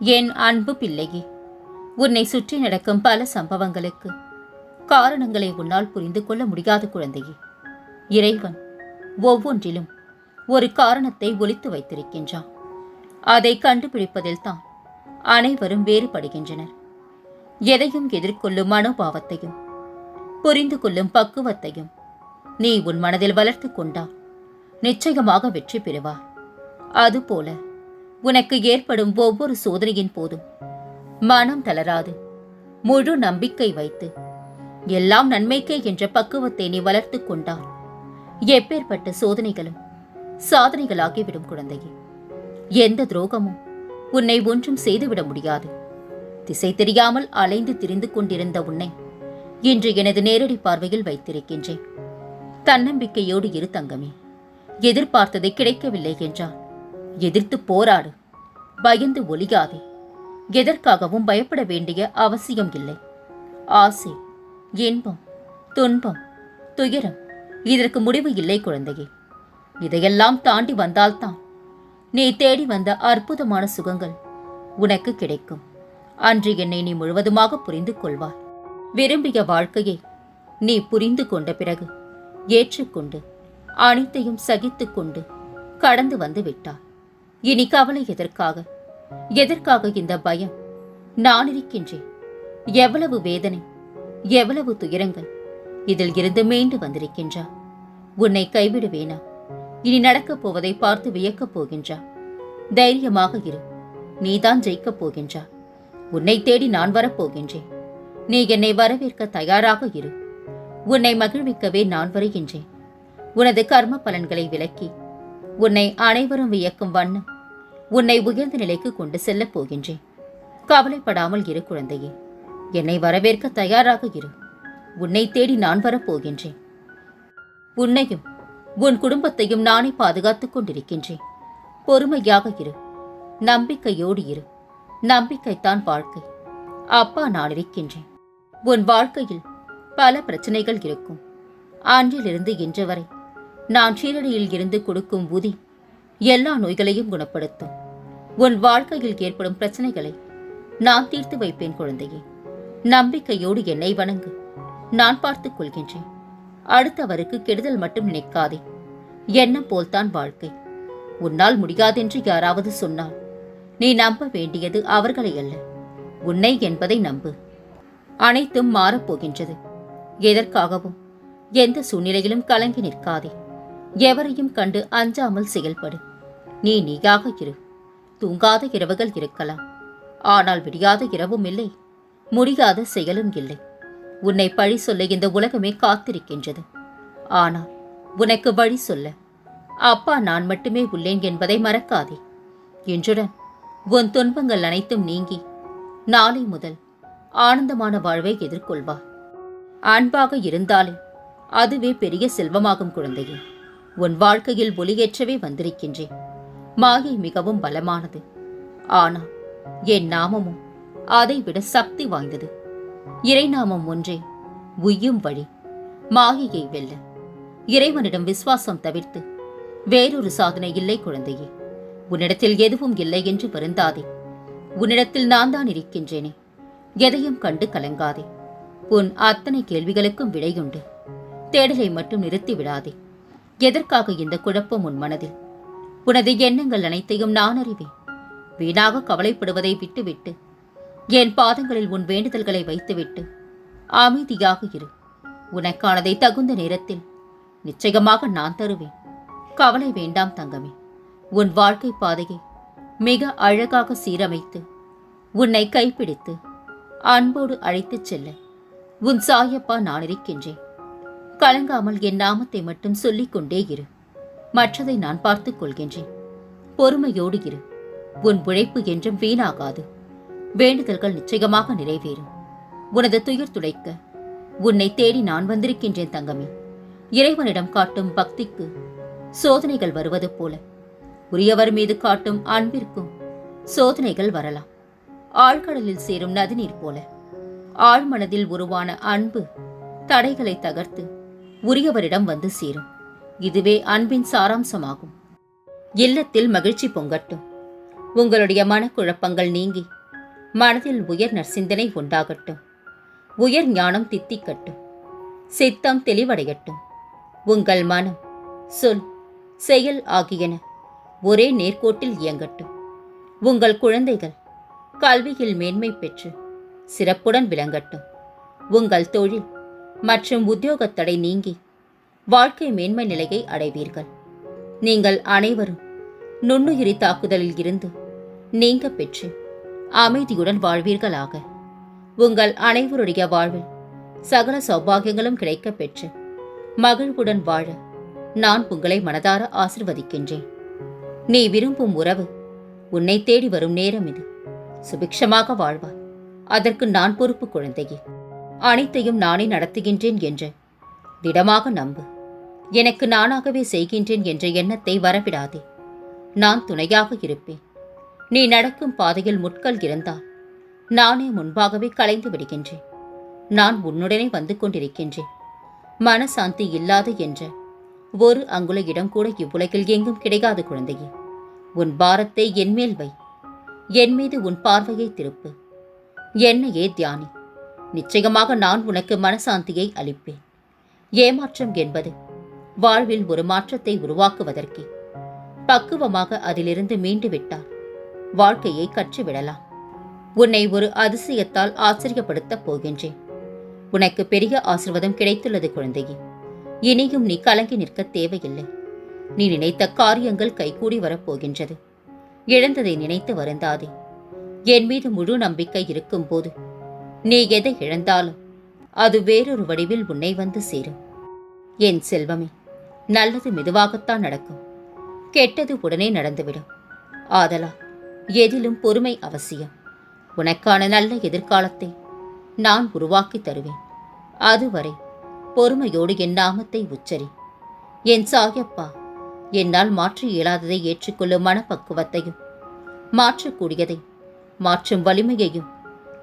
என் அன்பு பிள்ளையே உன்னை சுற்றி நடக்கும் பல சம்பவங்களுக்கு காரணங்களை உன்னால் புரிந்து கொள்ள முடியாத குழந்தையே. இறைவன் ஒவ்வொன்றிலும் ஒரு காரணத்தை ஒழித்து வைத்திருக்கின்றான். அதை கண்டுபிடிப்பதில்தான் அனைவரும் வேறுபடுகின்றனர். எதையும் எதிர்கொள்ளும் மனோபாவத்தையும் புரிந்து கொள்ளும் பக்குவத்தையும் நீ உன் மனதில் வளர்த்து கொண்டால் நிச்சயமாக வெற்றி பெறுவார் அதுபோல உனக்கு ஏற்படும் ஒவ்வொரு சோதனையின் போதும். மனம் தளராது. முழு நம்பிக்கை வைத்து. எல்லாம் நன்மைக்கே என்ற பக்குவத்தை நீ வளர்த்து கொண்டால். எப்பேற்பட்ட சோதனைகளும் சாதனைகளாகிவிடும் குழந்தையே. எந்த துரோகமும் உன்னை ஒன்றும் செய்துவிட முடியாது. திசை தெரியாமல் அலைந்து திரிந்து கொண்டிருந்த உன்னை இன்று எனது நேரடி பார்வையில் வைத்திருக்கின்றேன். தன்னம்பிக்கையோடு இரு தங்கமே. எதிர்பார்த்ததை கிடைக்கவில்லை என்றால் எதிர்த்து போராடு. பயந்து ஒழியாதே எதற்காகவும் பயப்பட வேண்டிய அவசியம் இல்லை. ஆசை இன்பம் துன்பம் துயரம் இதற்கு முடிவு இல்லை குழந்தையே. இதையெல்லாம் தாண்டி வந்தால்தான் நீ தேடி வந்த அற்புதமான சுகங்கள் உனக்கு கிடைக்கும். அன்று என்னை நீ முழுவதுமாக புரிந்து கொள்வாய். விரும்பிய வாழ்க்கையை நீ புரிந்து கொண்ட பிறகு ஏற்றுக்கொண்டு அனைத்தையும் சகித்துக்கொண்டு கடந்து வந்து விட்டார் இனி கவலை எதற்காக? எதற்காக இந்த பயம்? நான் இருக்கின்றேன். எவ்வளவு வேதனை எவ்வளவு துயரங்கள். இதில் இருந்து மீண்டு வந்திருக்கின்றா? உன்னை கைவிடுவேனா? இனி நடக்கப் போவதை பார்த்து வியக்கப் போகின்றா? தைரியமாக இரு. நீதான் ஜெயிக்கப் போகின்றா. உன்னை தேடி நான் வரப்போகின்றேன். நீ என்னை வரவேற்க தயாராக இரு. உன்னை மகிழ்விக்கவே நான் வருகின்றேன். உனது கர்ம பலன்களை விலக்கி உன்னை அனைவரும் வியக்கும் வண்ணம் உன்னை உயர்ந்த நிலைக்கு கொண்டு செல்லப் போகின்றேன். கவலைப்படாமல் இரு குழந்தையே. என்னை வரவேற்க தயாராக இரு. உன்னை தேடி நான் வரப்போகின்றேன் உன்னையும் உன் குடும்பத்தையும் நானே பாதுகாத்துக் கொண்டிருக்கின்றேன். பொறுமையாக இரு. நம்பிக்கையோடு இரு. நம்பிக்கைத்தான் வாழ்க்கை. அப்பா நான் இருக்கின்றேன். உன் வாழ்க்கையில் பல பிரச்சனைகள் இருக்கும். அன்றிலிருந்து இன்று வரை நான் சீரடியில் இருந்து கொடுக்கும் உதி எல்லா நோய்களையும் குணப்படுத்தும். உன் வாழ்க்கையில் ஏற்படும் பிரச்சனைகளை நான் தீர்த்து வைப்பேன் குழந்தையே. நம்பிக்கையோடு என்னை வணங்கு. நான் பார்த்துக் கொள்கின்றேன். அடுத்தவருக்கு கெடுதல் மட்டும் நினைக்காதே. எண்ணம் போல்தான் வாழ்க்கை. உன்னால் முடியாதென்று யாராவது சொன்னால் நீ நம்ப வேண்டியது அவர்களை அல்ல. உன்னை என்பதை நம்பு. அனைத்தும் மாறப்போகின்றது எதற்காகவும் எந்த சூழ்நிலையிலும் கலங்கி நிற்காதே. எவரையும் கண்டு அஞ்சாமல் செயல்படு. நீ நீயாக இரு. தூங்காத இரவுகள் இருக்கலாம். ஆனால் விடியாத இரவும் இல்லை. முடியாத செயலும் இல்லை. உன்னை பழி சொல்ல இந்த உலகமே காத்திருக்கின்றது. ஆனால் உனக்கு வழி சொல்ல அப்பா நான் மட்டுமே உள்ளேன் என்பதை மறக்காதே. இன்றுடன் உன் துன்பங்கள் அனைத்தும் நீங்கி நாளை முதல் ஆனந்தமான வாழ்வை எதிர்கொள்வார் அன்பாக இருந்தாலே அதுவே பெரிய செல்வமாகும் குழந்தையே. உன் வாழ்க்கையில் ஒளியேற்றவே வந்திருக்கின்றேன். மாயை மிகவும் பலமானது. ஆனால் என் நாமமும் அதைவிட சக்தி வாய்ந்தது. இறைநாமம் ஒன்றே உய்யும் வழி. மாயையை வெல்ல. இறைவனிடம் விசுவாசம் தவிர்த்து வேறொரு சாதனை இல்லை குழந்தையே. உன்னிடத்தில் எதுவும் இல்லை என்று வருந்தாதே. உன்னிடத்தில் நான் தான் இருக்கின்றேனே. எதையும் கண்டு கலங்காதே. உன் அத்தனை கேள்விகளுக்கும் விடையுண்டு. தேடலை மட்டும் நிறுத்தி விடாதே எதற்காக இந்த குழப்பம் உன் மனதில்? உனது எண்ணங்கள் அனைத்தையும் நான் அறிவேன். வீணாக கவலைப்படுவதை விட்டுவிட்டு என் பாதங்களில் உன் வேண்டுதல்களை வைத்துவிட்டு அமைதியாக இரு. உனக்கானதை தகுந்த நேரத்தில் நிச்சயமாக நான் தருவேன். கவலை வேண்டாம் தங்கமே. உன் வாழ்க்கை பாதையை மிக அழகாக சீரமைத்து உன்னை கைப்பிடித்து அன்போடு அழைத்துச் செல்ல உன் சாயப்பா நான் இருக்கின்றேன். கலங்காமல் என் நாமத்தை மட்டும் சொல்லிக் கொண்டே இரு. மற்றதை நான் பார்த்துக் கொள்கின்றேன். பொறுமையோடு இரு. உன் உழைப்பு என்றும் வீணாகாது. வேண்டுதல்கள் நிச்சயமாக நிறைவேறும். உனது துயர் துடைக்க உன்னை தேடி நான் வந்திருக்கின்றேன் தங்கமே. இறைவனிடம் காட்டும் பக்திக்கு சோதனைகள் வருவது போல. உரியவர் மீது காட்டும் அன்பிற்கும் சோதனைகள் வரலாம். ஆழ்கடலில் சேரும் நதிநீர் போல. ஆழ்மனதில் உருவான அன்பு தடைகளை தகர்த்து உரியவரிடம் வந்து சேரும். இதுவே அன்பின் சாராம்சமாகும். இல்லத்தில் மகிழ்ச்சி பொங்கட்டும். உங்களுடைய மனக்குழப்பங்கள் நீங்கி மனதில் உயர் நற்சிந்தனை உண்டாகட்டும். உயர் ஞானம் தித்திக்கட்டும். சித்தம் தெளிவடையட்டும். உங்கள் மனம் சொல் செயல் ஆகியன ஒரே நேர்கோட்டில் இயங்கட்டும். உங்கள் குழந்தைகள் கல்வியில் மேன்மை பெற்று சிறப்புடன் விளங்கட்டும். உங்கள் தொழில் மற்றும் உத்தியோகத்தடை நீங்கி வாழ்க்கை மேன்மை நிலையை அடைவீர்கள். நீங்கள் அனைவரும் நுண்ணுயிரி தாக்குதலில் இருந்து நீங்க பெற்று அமைதியுடன் வாழ்வீர்களாக. உங்கள் அனைவருடைய வாழ்வில் சகல சௌபாகியங்களும் கிடைக்கப் பெற்று மகிழ்வுடன் வாழ நான் உங்களை மனதார ஆசிர்வதிக்கின்றேன். நீ விரும்பும் உறவு உன்னை தேடி வரும் நேரம் இது. சுபிக்ஷமாக வாழ்வாய். அதற்கு நான் பொறுப்பு குழந்தையே. அனைத்தையும் நானே நடத்துகின்றேன் என்று. திடமாக நம்பு. எனக்கு நானாகவே செய்கின்றேன் என்ற எண்ணத்தை வரவிடாதே. நான் துணையாக இருப்பேன். நீ நடக்கும் பாதையில் முட்கள் இருந்தால் நானே முன்பாகவே கலைந்து விடுகின்றேன். நான் உன்னுடனே வந்து கொண்டிருக்கின்றேன். மனசாந்தி இல்லாது என்ற ஒரு அங்குல இடம் கூட இவ்வுலகில் எங்கும் கிடைக்காது குழந்தையே. உன் பாரத்தை என்மேல் வை. என் மீது உன் பார்வையை திருப்பு. என்னையே தியானி. நிச்சயமாக நான் உனக்கு மனசாந்தியை அளிப்பேன். ஏமாற்றம் என்பது வாழ்வில் ஒரு மாற்றத்தை உருவாக்குவதற்கே. பக்குவமாக அதிலிருந்து மீண்டு விட்டால் வாழ்க்கையை கற்றுவிடலாம். உன்னை ஒரு அதிசயத்தால் ஆச்சரியப்படுத்தப் போகின்றேன். உனக்கு பெரிய ஆசிர்வாதம் கிடைத்துள்ளது குழந்தையே. இனியும் நீ கலங்கி நிற்க தேவையில்லை. நீ நினைத்த காரியங்கள் கைகூடி வரப்போகின்றது. இழந்ததை நினைத்து வருந்தாதே. என் மீது முழு நம்பிக்கை இருக்கும்போது நீ எதை இழந்தாலும் அது வேறொரு வடிவில் உன்னை வந்து சேரும். என் செல்வமே நல்லது மெதுவாகத்தான் நடக்கும். கெட்டது உடனே நடந்துவிடும். ஆதலால் எதிலும் பொறுமை அவசியம். உனக்கான நல்ல எதிர்காலத்தை நான் உருவாக்கி தருவேன். அதுவரை பொறுமையோடு என் நாமத்தை உச்சரி. என் சாயப்பா என்னால் மாற்ற இயலாததை ஏற்றுக்கொள்ளும் மனப்பக்குவத்தையும் மாற்றக்கூடியதை மாற்றும் வலிமையையும்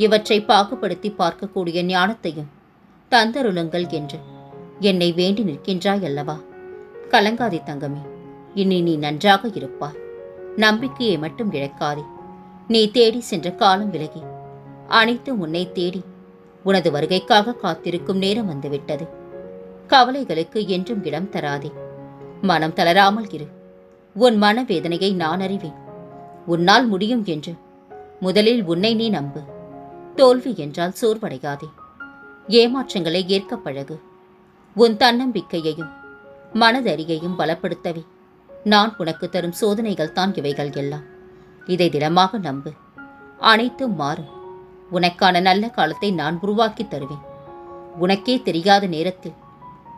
இவற்றை பாகுபடுத்தி பார்க்கக்கூடிய ஞானத்தையும் தந்தருளுங்கள் என்று. என்னை வேண்டி நிற்கின்றாய் அல்லவா? கலங்காதே தங்கமே இனி நீ நன்றாக இருப்பாய். நம்பிக்கையை மட்டும் இழக்காதே. நீ தேடி சென்ற காலம் விலகி அனைத்து உன்னை தேடி உனது வருகைக்காக காத்திருக்கும் நேரம் வந்துவிட்டது. கவலைகளுக்கு என்றும் இடம் தராதே. மனம் தளராமல் இரு. உன் மனவேதனையை நான் அறிவேன். உன்னால் முடியும் என்று முதலில் உன்னை நீ நம்பு. தோல்வி என்றால் சோர்வடையாதே. ஏமாற்றங்களை ஏற்க பழகு. உன் தன்னம்பிக்கையையும் மனதறியையும் பலப்படுத்தவே. நான் உனக்கு தரும் சோதனைகள் தான் இவைகள் எல்லாம். இதை திடமாக நம்பு. அனைத்தும் மாறும் உனக்கான நல்ல காலத்தை நான் உருவாக்கி தருவேன். உனக்கே தெரியாத நேரத்தில்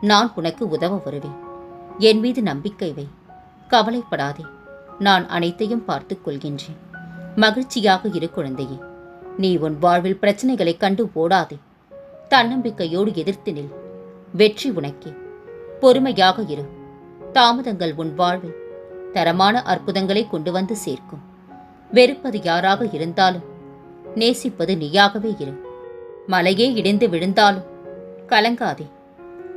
நான் உனக்கு உதவ வருவேன். என் மீது நம்பிக்கை வை. கவலைப்படாதே. நான் அனைத்தையும் பார்த்து கொள்கின்றேன். மகிழ்ச்சியாக இரு குழந்தையே. நீ உன் வாழ்வில் பிரச்சனைகளை கண்டு ஓடாதே தன்னம்பிக்கையோடு எதிர்த்து நில். வெற்றி உனக்கே. பொறுமையாக இரு. தாமதங்கள் உன் வாழ்வில் தரமான அற்புதங்களை கொண்டு வந்து சேர்க்கும். வெறுப்பது யாராக இருந்தாலும் நேசிப்பது நீயாகவே இரு. மலையே இடிந்து விழுந்தாலும் கலங்காதே.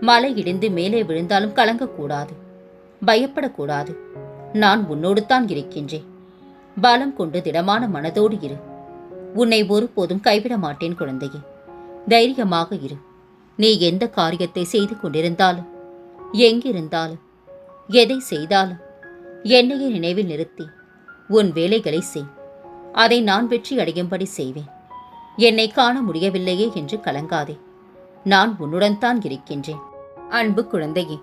மலை இடிந்து மேலே விழுந்தாலும் கலங்கக்கூடாது. பயப்படக்கூடாது. நான் உன்னோடு தான் இருக்கின்றேன். பலம் கொண்டு திடமான மனதோடு இரு. உன்னை ஒருபோதும் கைவிட மாட்டேன் குழந்தையே. தைரியமாக இரு. நீ எந்த காரியத்தை செய்து கொண்டிருந்தாலும் எங்கிருந்தாலும் எதை செய்தாலும் என்னையே நினைவில் நிறுத்தி உன் வேலைகளை செய். அதை நான் வெற்றி அடையும்படி செய்வேன். என்னை காண முடியவில்லையே என்று கலங்காதே. நான் உன்னுடன் தான் இருக்கின்றேன். அன்பு குழந்தையே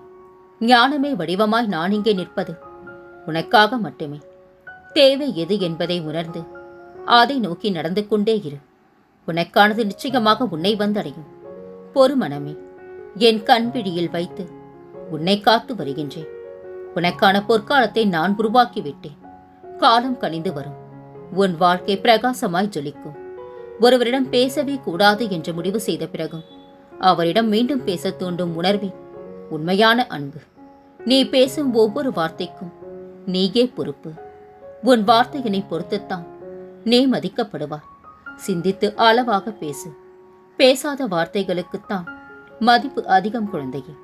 ஞானமே வடிவமாய் நான் இங்கே நிற்பது உனக்காக மட்டுமே. தேவை எது என்பதை உணர்ந்து அதை நோக்கி நடந்து கொண்டே இரு. உனக்கானது நிச்சயமாக உன்னை வந்தடையும். பொறுமணமே என் கண்பிழியில் வைத்து உன்னை காத்து வருகின்றேன். உனக்கான பொற்காலத்தை நான் உருவாக்கிவிட்டேன். காலம் கனிந்து வரும். உன் வாழ்க்கை பிரகாசமாய் ஜொலிக்கும். ஒருவரிடம் பேசவே கூடாது என்று முடிவு செய்த பிறகும் அவரிடம் மீண்டும் பேசத் தூண்டும் உணர்வே உண்மையான அன்பு. நீ பேசும் ஒவ்வொரு வார்த்தைக்கும் நீயே பொறுப்பு. உன் வார்த்தையினை பொறுத்துத்தான் நீ மதிக்கப்படுவார் சிந்தித்து அளவாக பேசு. பேசாத வார்த்தைகளுக்குத்தான் மதிப்பு அதிகம் குழந்தையே.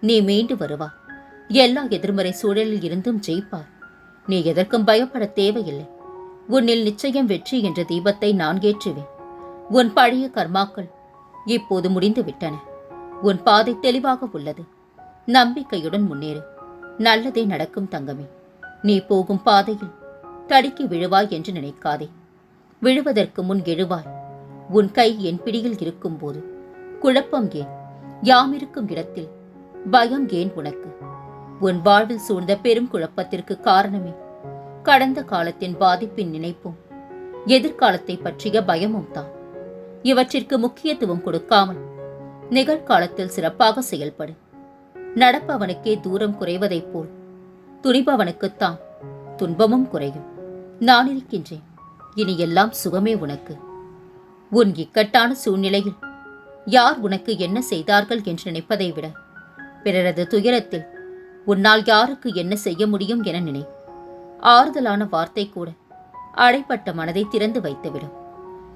நீ மீண்டு வருவார் எல்லா எதிர்மறை சூழலில் இருந்தும் ஜெயிப்பார் நீ எதற்கும் பயப்பட தேவையில்லை. உன்னில் நிச்சயம் வெற்றி என்ற தீபத்தை நான் ஏற்றுவேன். உன் பழைய கர்மாக்கள் இப்போது முடிந்து விட்டன உன் பாதை தெளிவாக உள்ளது. நம்பிக்கையுடன் முன்னேறு. நல்லதே நடக்கும் தங்கமே. நீ போகும் பாதையில் தடுக்கி விழுவாய் என்று நினைக்காதே. விழுவதற்கு முன் எழுவாய். உன் கை என் பிடியில் இருக்கும்போது. குழப்பம் ஏன்? யாம் இருக்கும் இடத்தில். பயம் ஏன் உனக்கு? உன் வாழ்வில் சூழ்ந்த பெரும் குழப்பத்திற்கு காரணமே. கடந்த காலத்தின் பாதிப்பின் நினைப்பும் எதிர்காலத்தை பற்றிய பயமும் தான். இவற்றிற்கு முக்கியத்துவம் கொடுக்காமல் நிகழ்காலத்தில் சிறப்பாக செயல்படு. நடப்பவனுக்கே தூரம் குறைவதைப் போல். துணிபவனுக்குத்தான் துன்பமும் குறையும். நான் இருக்கின்றேன். இனி எல்லாம் சுகமே உனக்கு. உன் இக்கட்டான சூழ்நிலையில் யார் உனக்கு என்ன செய்தார்கள் என்று நினைப்பதை விட பிறரது துயரத்தில் உன்னால் யாருக்கு என்ன செய்ய முடியும் என நினை. ஆறுதலான வார்த்தை கூட அடைப்பட்ட மனதை திறந்து வைத்துவிடும்.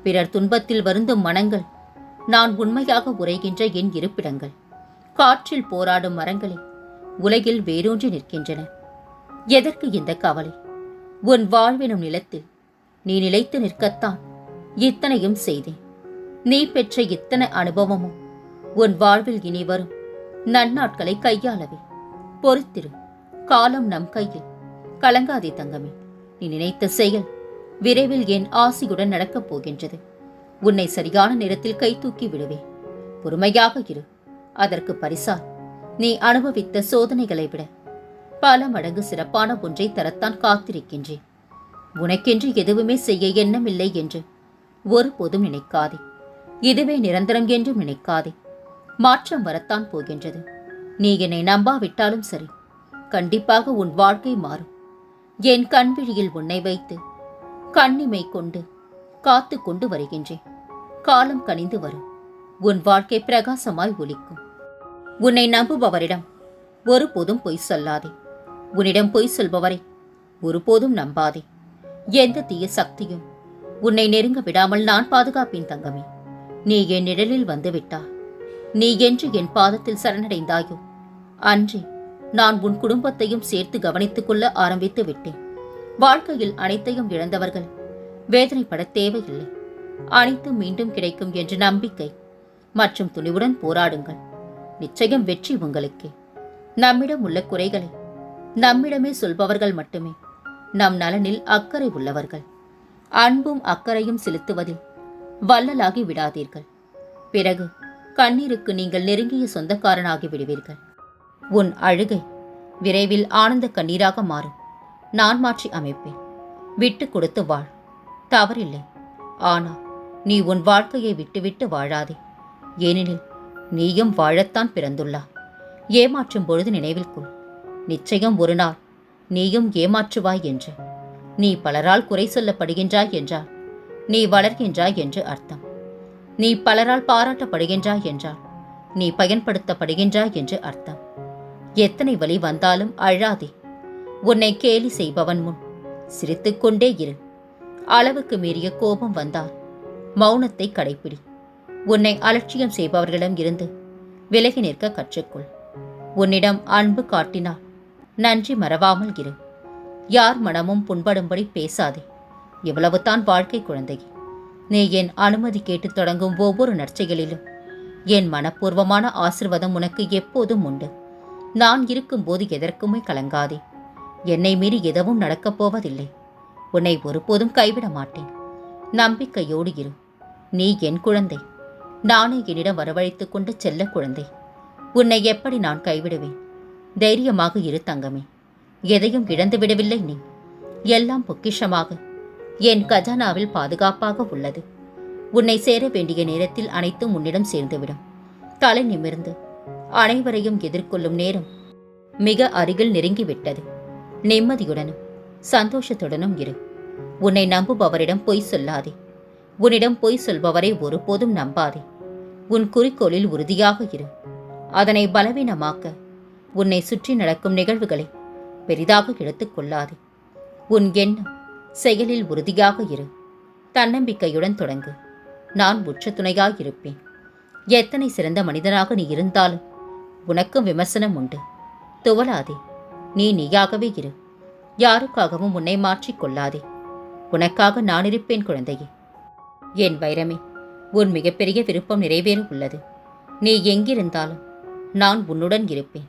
பிறர் துன்பத்தில் வருந்தும் மனங்கள் நான் உண்மையாக உரைகின்ற என் இருப்பிடங்கள். காற்றில் போராடும் மரங்களே உலகில் வேரூன்றி நிற்கின்றன. எதற்கு இந்த கவலை? உன் வாழ்வினும் நிலத்தில் நீ நிலைத்து நிற்கத்தான். இத்தனையும் செய்தேன். நீ பெற்ற இத்தனை அனுபவமும் உன் வாழ்வில் இனி வரும். நன்னாட்களை கையாளவே. பொறுத்திரு. காலம் நம் கையில். கலங்காதே தங்கமே. நீ நினைத்த செயல் விரைவில் என் ஆசியுடன் நடக்கப் போகின்றது. உன்னை சரியான நேரத்தில் கை தூக்கி விடுவேன் பொறுமையாக இரு. அதற்கு பரிசா நீ அனுபவித்த சோதனைகளை விட பல மடங்கு சிறப்பான ஒன்றை தரத்தான் காத்திருக்கின்றேன். உனக்கென்று எதுவுமே செய்ய எண்ணமில்லை என்று. ஒருபோதும் நினைக்காதே. இதுவே நிரந்தரம் என்றும் நினைக்காதே. மாற்றம் வரத்தான் போகின்றது. நீ என்னை நம்பாவிட்டாலும் சரி கண்டிப்பாக உன் வாழ்க்கை மாறும். என் கண்விழியில் உன்னை வைத்து கண்ணிமை கொண்டு காத்து கொண்டு வருகின்றேன். காலம் கனிந்து வரும். உன் வாழ்க்கை பிரகாசமாய் ஒலிக்கும். உன்னை நம்புபவரிடம் ஒருபோதும் பொய் சொல்லாதே. உன்னிடம் பொய் சொல்பவரை ஒருபோதும் நம்பாதே. எந்த தீய சக்தியும் உன்னை நெருங்க விடாமல் நான் பாதுகாப்பேன் தங்கமே. நீ என் நிழலில் வந்துவிட்டா நீ என்று என் பாதத்தில் சரணடைந்தாயோ? அன்றே நான் உன் குடும்பத்தையும் சேர்த்து கவனித்துக் கொள்ள ஆரம்பித்து விட்டேன். வாழ்க்கையில் அனைத்தையும் இழந்தவர்கள் வேதனைப்பட தேவையில்லை. அனைத்தும் மீண்டும் கிடைக்கும் என்ற நம்பிக்கை மற்றும் துணிவுடன் போராடுங்கள். நிச்சயம் வெற்றி உங்களுக்கே. நம்மிடம் உள்ள குறைகளை நம்மிடமே சொல்பவர்கள் மட்டுமே. நம் நலனில் அக்கறை உள்ளவர்கள். அன்பும் அக்கறையும் செலுத்துவதில் வள்ளலாகி விடாதீர்கள். பிறகு கண்ணீருக்கு நீங்கள் நெருங்கிய சொந்தக்காரனாகி விடுவீர்கள். உன் அழுகை விரைவில் ஆனந்த கண்ணீராக மாறும். நான் மாற்றி அமைப்பேன். விட்டு கொடுத்து வாழ். தவறில்லை. ஆனால் நீ உன் வாழ்க்கையை விட்டுவிட்டு வாழாதே. ஏனெனில் நீயும் வாழத்தான் பிறந்துள்ளா. ஏமாற்றும் பொழுது நினைவில் கொள். நிச்சயம் ஒரு நாள் நீயும் ஏமாற்றுவாய் என்று. நீ பலரால் குறை சொல்லப்படுகின்றாய் என்றால் நீ வளர்கின்றாய் என்று அர்த்தம். நீ பலரால் பாராட்டப்படுகின்றாய் என்றால் நீ பயன்படுத்தப்படுகின்றாய் என்று அர்த்தம். எத்தனை வழி வந்தாலும் அழாதே. உன்னை கேலி செய்பவன் முன் சிரித்துக்கொண்டே இரு. அளவுக்கு மீறிய கோபம் வந்தால் மௌனத்தை கடைப்பிடி. உன்னை அலட்சியம் செய்பவர்களிடம் இருந்து விலகி நிற்க கற்றுக்கொள். உன்னிடம் அன்பு காட்டினால் நன்றி மறவாமல் இரு. யார் மனமும் புண்படும்படி பேசாதே. இவ்வளவுதான் வாழ்க்கை குழந்தை நீ என் அனுமதி கேட்டு தொடங்கும் ஒவ்வொரு நற்செயலிலும் என் மனப்பூர்வமான ஆசிர்வாதம் உனக்கு எப்போதும் உண்டு. நான் இருக்கும்போது எதற்குமே கலங்காதே. என்னை மீறி எதுவும் நடக்கப் போவதில்லை. உன்னை ஒருபோதும் கைவிட மாட்டேன். நம்பிக்கையோடு இரு. நீ என் குழந்தை. நானே என்னிடம் வரவழைத்துக் கொண்டு செல்ல குழந்தை. உன்னை எப்படி நான் கைவிடுவேன்? தைரியமாக இரு தங்கமே. எதையும் இழந்து விடவில்லை நீ. எல்லாம் பொக்கிஷமாக. என் கஜானாவில் பாதுகாப்பாக உள்ளது. உன்னை சேர வேண்டிய நேரத்தில் அனைத்தும் உன்னிடம் சேர்ந்துவிடும். தலை நிமிர்ந்து. அனைவரையும் எதிர்கொள்ளும் நேரம் மிக அருகில் நெருங்கிவிட்டது. நிம்மதியுடனும் சந்தோஷத்துடனும் இரு. உன்னை நம்புபவரிடம் பொய் சொல்லாதே. உன்னிடம் பொய் சொல்பவரை ஒருபோதும் நம்பாதே. உன் குறிக்கோளில் உறுதியாக இரு. அதனை பலவீனமாக்க உன்னை சுற்றி நடக்கும் நிகழ்வுகளை பெரிதாக எடுத்துக்கொள்ளாதே உன் எண்ணம் செயலில் உறுதியாக இரு. தன்னம்பிக்கையுடன் தொடங்கு. நான் உற்ற துணையாக இருப்பேன் எத்தனை சிறந்த மனிதனாக நீ இருந்தாலும் உனக்கும் விமர்சனம் உண்டு. துவலாதே நீ நீயாகவே இரு. யாருக்காகவும் உன்னை மாற்றிக் கொள்ளாதே. உனக்காக நான் இருப்பேன் குழந்தையே. என் வைரமே உன் மிகப்பெரிய விருப்பம் நிறைவேற உள்ளது. நீ எங்கிருந்தாலும் நான் உன்னுடன் இருப்பேன்.